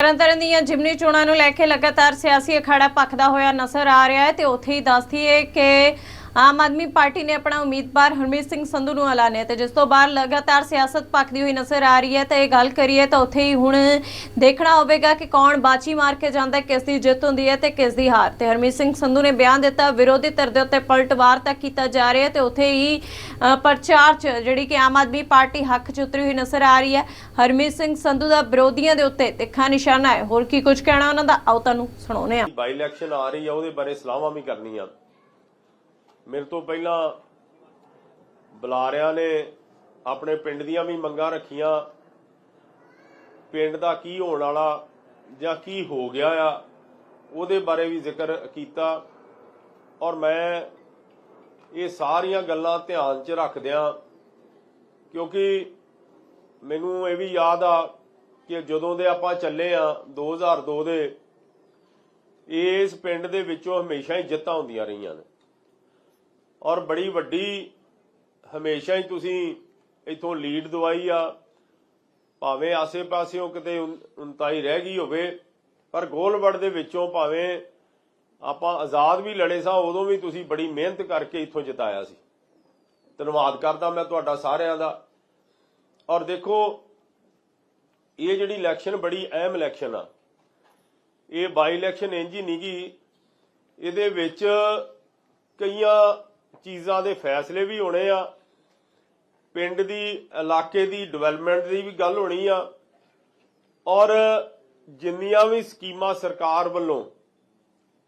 ਤਰਨਤਾਰਨ ਦੀਆਂ ਜਿਮਨੀ ਚੋਣਾਂ ਨੂੰ ਲੈ ਕੇ ਲਗਾਤਾਰ ਸਿਆਸੀ ਅਖਾੜਾ ਭਖਦਾ ਹੋਇਆ ਨਜ਼ਰ ਆ ਰਿਹਾ ਹੈ ਤੇ ਉੱਥੇ ਹੀ ਦੱਸਦੀ ਹੈ ਕਿ ਆਮ ਆਦਮੀ ਪਾਰਟੀ ਨੇ ਆਪਣਾ ਉਮੀਦਵਾਰ ਹਰਮੀਤ ਸਿੰਘ ਸੰਧੂ ਨੂੰ ਐਲਾਨਿਆ ਤੇ ਜਿਸ ਤੋਂ ਬਾਅਦ ਲਗਾਤਾਰ ਸਿਆਸਤ ਭਖਦੀ ਹੋਈ ਨਜ਼ਰ ਆ ਰਹੀ ਹੈ ਤੇ ਇਹ ਗੱਲ ਕਰੀਏ ਤਾਂ ਉੱਥੇ ਹੀ ਹੁਣ ਦੇਖਣਾ ਹੋਵੇਗਾ ਕਿ ਕੌਣ ਬਾਜੀ ਮਾਰ ਕੇ ਜਾਂਦਾ ਕਿਸ ਦੀ ਜਿੱਤ ਹੁੰਦੀ ਹੈ ਤੇ ਕਿਸ ਦੀ ਹਾਰ। ਤੇ ਹਰਮੀਤ ਸਿੰਘ ਸੰਧੂ ਨੇ ਬਿਆਨ ਦਿੱਤਾ, ਵਿਰੋਧੀ ਧਿਰ ਦੇ ਉੱਤੇ ਪਲਟਵਾਰ ਤੱਕ ਕੀਤਾ ਜਾ ਰਿਹਾ ਤੇ ਉੱਥੇ ਹੀ ਪ੍ਰਚਾਰ 'ਚ ਜਿਹੜੀ ਕਿ ਆਮ ਆਦਮੀ ਪਾਰਟੀ ਹੱਕ 'ਚ ਉਤਰੀ ਹੋਈ ਨਜ਼ਰ ਆ ਰਹੀ ਹੈ। ਹਰਮੀਤ ਸਿੰਘ ਸੰਧੂ ਦਾ ਵਿਰੋਧੀਆਂ ਦੇ ਉੱਤੇ ਤਿੱਖਾ ਨਿਸ਼ਾਨਾ ਹੈ। ਹੋਰ ਕੀ ਕੁਝ ਕਹਿਣਾ ਉਹਨਾਂ ਦਾ? ਆਓ ਤੁਹਾਨੂੰ ਸੁਣਾਉਂਦੇ ਹਾਂ। ਬਾਈ ਇਲੈਕਸ਼ਨ ਆ ਰਹੀ ਆ ਉਹਦੇ ਬਾਰੇ ਸਲਾਹਾਂ ਵੀ ਕਰਨੀਆਂ। ਮੇਰੇ ਤੋਂ ਪਹਿਲਾਂ ਬੁਲਾਰਿਆਂ ਨੇ ਆਪਣੇ ਪਿੰਡ ਦੀਆਂ ਵੀ ਮੰਗਾਂ ਰੱਖੀਆਂ। ਪਿੰਡ ਦਾ ਕੀ ਹੋਣ ਵਾਲਾ ਜਾਂ ਕੀ ਹੋ ਗਿਆ ਆ, ਉਹਦੇ ਬਾਰੇ ਵੀ ਜ਼ਿਕਰ ਕੀਤਾ ਔਰ ਮੈਂ ਇਹ ਸਾਰੀਆਂ ਗੱਲਾਂ ਧਿਆਨ 'ਚ ਰੱਖਦਿਆਂ ਕਿਉਂਕਿ ਮੈਨੂੰ ਇਹ ਵੀ ਯਾਦ ਆ ਕਿ ਜਦੋਂ ਦੇ ਆਪਾਂ ਚੱਲੇ ਆ 2002 ਦੇ, ਇਸ ਪਿੰਡ ਦੇ ਵਿੱਚੋਂ ਹਮੇਸ਼ਾ ਹੀ ਜਿੱਤਾਂ ਹੁੰਦੀਆਂ ਰਹੀਆਂ ਨੇ। ਔਰ ਬੜੀ ਵੱਡੀ ਹਮੇਸ਼ਾ ਹੀ ਤੁਸੀਂ ਇਥੋਂ ਲੀਡ ਦਵਾਈ ਆ। ਭਾਵੇਂ ਆਸੇ-ਪਾਸਿਓਂ ਕਿਤੇ 39 ਰਹਿ ਗਈ ਹੋਵੇ, ਪਰ ਗੋਲਵੜ ਦੇ ਵਿੱਚੋਂ ਭਾਵੇਂ ਆਪਾਂ ਆਜ਼ਾਦ ਵੀ ਲੜੇ ਸਾਂ, ਉਦੋਂ ਵੀ ਤੁਸੀਂ ਬੜੀ ਮਿਹਨਤ ਕਰਕੇ ਇਥੋਂ ਜਿਤਾਇਆ ਸੀ। ਧੰਨਵਾਦ ਕਰਦਾ ਮੈਂ ਤੁਹਾਡਾ ਸਾਰਿਆਂ ਦਾ। ਔਰ ਦੇਖੋ, ਇਹ ਜਿਹੜੀ ਇਲੈਕਸ਼ਨ ਬੜੀ ਅਹਿਮ ਇਲੈਕਸ਼ਨ ਆ। ਇਹ ਬਾਈ ਇਲੈਕਸ਼ਨ ਇੰਜ ਹੀ ਨਹੀਂ ਗੀ। ਇਹਦੇ ਵਿੱਚ ਕਈਆਂ ਚੀਜ਼ਾਂ ਦੇ ਫੈਸਲੇ ਵੀ ਹੋਣੇ ਆ। ਪਿੰਡ ਦੀ, ਇਲਾਕੇ ਦੀ ਡਿਵੈਲਪਮੈਂਟ ਦੀ ਵੀ ਗੱਲ ਹੋਣੀ ਆ। ਔਰ ਜਿੰਨੀਆਂ ਵੀ ਸਕੀਮਾਂ ਸਰਕਾਰ ਵੱਲੋਂ,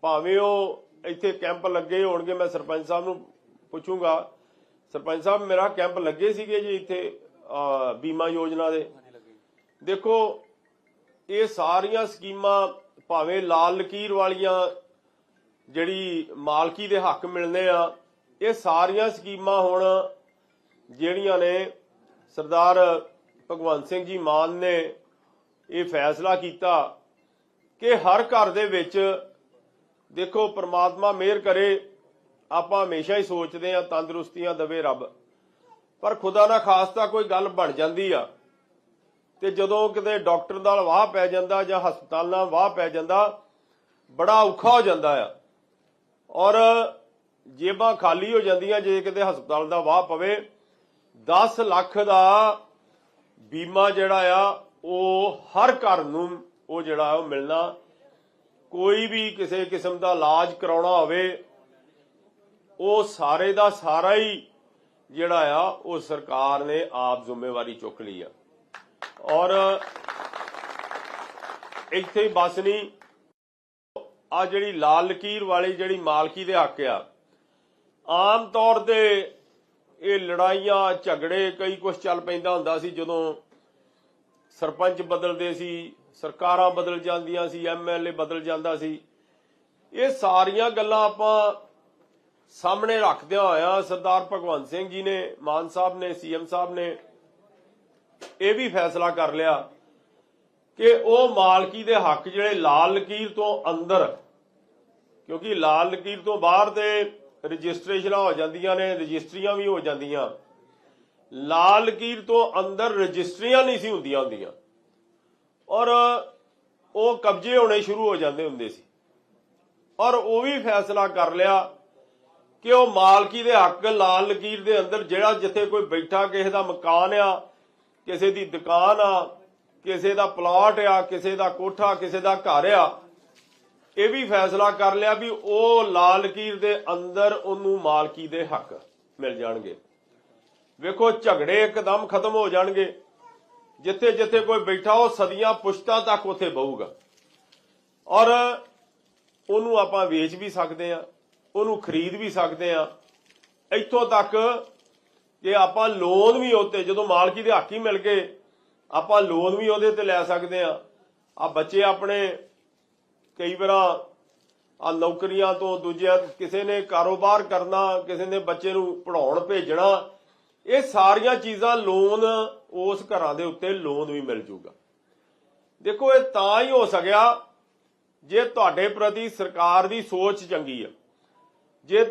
ਭਾਵੇਂ ਉਹ ਇੱਥੇ ਕੈਂਪ ਲੱਗੇ ਹੋਣਗੇ, ਮੈਂ ਸਰਪੰਚ ਸਾਹਿਬ ਨੂੰ ਪੁੱਛੂੰਗਾ। ਸਰਪੰਚ ਸਾਹਿਬ, ਮੇਰਾ ਕੈਂਪ ਲੱਗੇ ਸੀਗੇ ਜੀ ਇੱਥੇ ਬੀਮਾ ਯੋਜਨਾ ਦੇ। ਦੇਖੋ, ਇਹ ਸਾਰੀਆਂ ਸਕੀਮਾਂ ਭਾਵੇਂ ਲਾਲ ਲਕੀਰ ਵਾਲੀਆਂ ਜਿਹੜੀ ਮਾਲਕੀ ਦੇ ਹੱਕ ਮਿਲਨੇ ਆ ਇਹ ਸਾਰੀਆਂ ਸਕੀਮਾਂ ਹੁਣ ਜਿਹੜੀਆਂ ਨੇ ਸਰਦਾਰ ਭਗਵੰਤ ਸਿੰਘ ਜੀ ਮਾਨ ਨੇ ਇਹ ਫੈਸਲਾ ਕੀਤਾ ਕਿ ਹਰ ਘਰ ਦੇ ਵਿੱਚ ਦੇਖੋ ਪ੍ਰਮਾਤਮਾ ਮਿਹਰ ਕਰੇ, ਆਪਾਂ ਹਮੇਸ਼ਾ ਹੀ ਸੋਚਦੇ ਆ ਤੰਦਰੁਸਤੀਆਂ ਦਵੇ ਰੱਬ। ਪਰ ਖੁਦਾ ਨਾ ਖਾਸਤਾ ਕੋਈ ਗੱਲ ਬਣ ਜਾਂਦੀ ਆ ਤੇ ਜਦੋਂ ਕਿਤੇ ਡਾਕਟਰ ਨਾਲ ਵਾਹ ਪੈ ਜਾਂਦਾ ਜਾਂ ਹਸਪਤਾਲ ਨਾਲ ਵਾਹ ਪੈ ਜਾਂਦਾ, ਬੜਾ ਔਖਾ ਹੋ ਜਾਂਦਾ ਆ। ਔਰ ਜੇਬਾਂ ਖਾਲੀ ਹੋ ਜਾਂਦੀਆਂ ਜੇ ਕਿਤੇ ਹਸਪਤਾਲ ਦਾ ਵਾਹ ਪਵੇ। 10 ਲੱਖ ਦਾ ਬੀਮਾ ਜਿਹੜਾ ਆ, ਉਹ ਹਰ ਘਰ ਨੂੰ ਉਹ ਜਿਹੜਾ ਉਹ ਮਿਲਣਾ। ਕੋਈ ਵੀ ਕਿਸੇ ਕਿਸਮ ਦਾ ਇਲਾਜ ਕਰਾਉਣਾ ਹੋਵੇ, ਉਹ ਸਾਰੇ ਦਾ ਸਾਰਾ ਹੀ ਜਿਹੜਾ ਆ, ਉਹ ਸਰਕਾਰ ਨੇ ਆਪ ਜ਼ਿੰਮੇਵਾਰੀ ਚੁੱਕ ਲਈ ਆ। ਔਰ ਇੱਥੇ ਹੀ ਬਸ ਨਹੀਂ, ਆ ਜਿਹੜੀ ਲਾਲ ਲਕੀਰ ਵਾਲੀ ਜਿਹੜੀ ਮਾਲਕੀ ਦੇ ਹੱਕ ਆ ਆਮ ਤੌਰ ਤੇ ਇਹ ਲੜਾਈਆਂ, ਝਗੜੇ, ਕਈ ਕੁਝ ਚੱਲ ਪੈਂਦਾ ਹੁੰਦਾ ਸੀ ਜਦੋਂ ਸਰਪੰਚ ਬਦਲਦੇ ਸੀ, ਸਰਕਾਰਾਂ ਬਦਲ ਜਾਂਦੀਆਂ ਸੀ ਐਮਐਲਏ ਬਦਲ ਜਾਂਦਾ ਸੀ। ਇਹ ਸਾਰੀਆਂ ਗੱਲਾਂ ਆਪਾਂ ਸਾਹਮਣੇ ਰੱਖਦਿਆਂ ਹੋਇਆ ਸਰਦਾਰ ਭਗਵੰਤ ਸਿੰਘ ਜੀ ਨੇ, ਮਾਨ ਸਾਹਿਬ ਨੇ ਸੀਐਮ ਸਾਹਿਬ ਨੇ ਇਹ ਵੀ ਫੈਸਲਾ ਕਰ ਲਿਆ ਕਿ ਉਹ ਮਾਲਕੀ ਦੇ ਹੱਕ ਜਿਹੜੇ ਲਾਲ ਲਕੀਰ ਤੋਂ ਅੰਦਰ, ਕਿਉਂਕਿ ਲਾਲ ਲਕੀਰ ਤੋਂ ਬਾਹਰ ਤੇ ਰਜਿਸਟ੍ਰੇਸ਼ਨਾਂ ਹੋ ਜਾਂਦੀਆਂ ਨੇ, ਰਜਿਸਟਰੀਆਂ ਵੀ ਹੋ ਜਾਂਦੀਆਂ। ਲਾਲ ਲਕੀਰ ਤੋਂ ਅੰਦਰ ਰਜਿਸਟਰੀਆਂ ਨਹੀਂ ਸੀ ਹੁੰਦੀਆਂ ਹੁੰਦੀਆਂ। ਔਰ ਉਹ ਕਬਜ਼ੇ ਹੋਣੇ ਸ਼ੁਰੂ ਹੋ ਜਾਂਦੇ ਹੁੰਦੇ ਸੀ। ਔਰ ਉਹ ਵੀ ਫੈਸਲਾ ਕਰ ਲਿਆ ਕਿ ਉਹ ਮਾਲਕੀ ਦੇ ਹੱਕ, ਲਾਲ ਲਕੀਰ ਦੇ ਅੰਦਰ ਜਿਹੜਾ ਜਿੱਥੇ ਕੋਈ ਬੈਠਾ, ਕਿਸੇ ਦਾ ਮਕਾਨ ਆ, ਕਿਸੇ ਦੀ ਦੁਕਾਨ ਆ, ਕਿਸੇ ਦਾ ਪਲਾਟ ਆ, ਕਿਸੇ ਦਾ ਕੋਠਾ, ਕਿਸੇ ਦਾ ਘਰ ਆ ਇਹ ਵੀ ਫੈਸਲਾ ਕਰ ਲਿਆ ਵੀ ਉਹ ਲਾਲ ਲਕੀਰ ਦੇ ਅੰਦਰ ਉਹਨੂੰ ਮਾਲਕੀ ਦੇ ਹੱਕ ਮਿਲ ਜਾਣਗੇ। ਵੇਖੋ, ਝਗੜੇ ਇੱਕਦਮ ਖਤਮ ਹੋ ਜਾਣਗੇ। ਜਿੱਥੇ ਜਿੱਥੇ ਕੋਈ ਬੈਠਾ, ਉਹ ਸਦੀਆਂ ਪੁਸ਼ਤਾਂ ਤੱਕ ਉੱਥੇ ਬਹੂਗਾ। ਔਰ ਉਹਨੂੰ ਆਪਾਂ ਵੇਚ ਵੀ ਸਕਦੇ ਆ ਉਹਨੂੰ ਖਰੀਦ ਵੀ ਸਕਦੇ ਆ ਇੱਥੋਂ ਤੱਕ ਕਿ ਆਪਾਂ ਲੋਨ ਵੀ ਉੱਤੇ ਜਦੋਂ ਮਾਲਕੀ ਦੇ ਹੱਕ ਹੀ ਮਿਲ ਗਏ, ਆਪਾਂ ਲੋਨ ਵੀ ਉਹਦੇ ਤੇ ਲੈ ਸਕਦੇ ਆ ਆ ਬੱਚੇ ਆਪਣੇ ਕਈ ਵਾਰਾਂ ਆ ਨੌਕਰੀਆਂ ਤੋਂ ਦੂਜਿਆਂ ਕਿਸੇ ਨੇ ਕਾਰੋਬਾਰ ਕਰਨਾ, ਕਿਸੇ ਨੇ ਬੱਚੇ ਨੂੰ ਪੜਾਉਣ ਭੇਜਣਾ, ਇਹ ਸਾਰੀਆਂ ਚੀਜ਼ਾਂ ਲੋਨ ਉਸ ਘਰਾਂ ਦੇ ਉੱਤੇ ਲੋਨ ਵੀ ਮਿਲ ਜੂਗਾ। ਦੇਖੋ, ਇਹ ਤਾਂ ਹੀ ਹੋ ਸਕਿਆ ਜੇ ਤੁਹਾਡੇ ਪ੍ਰਤੀ ਸਰਕਾਰ ਦੀ ਸੋਚ ਚੰਗੀ ਆ। ਜੇ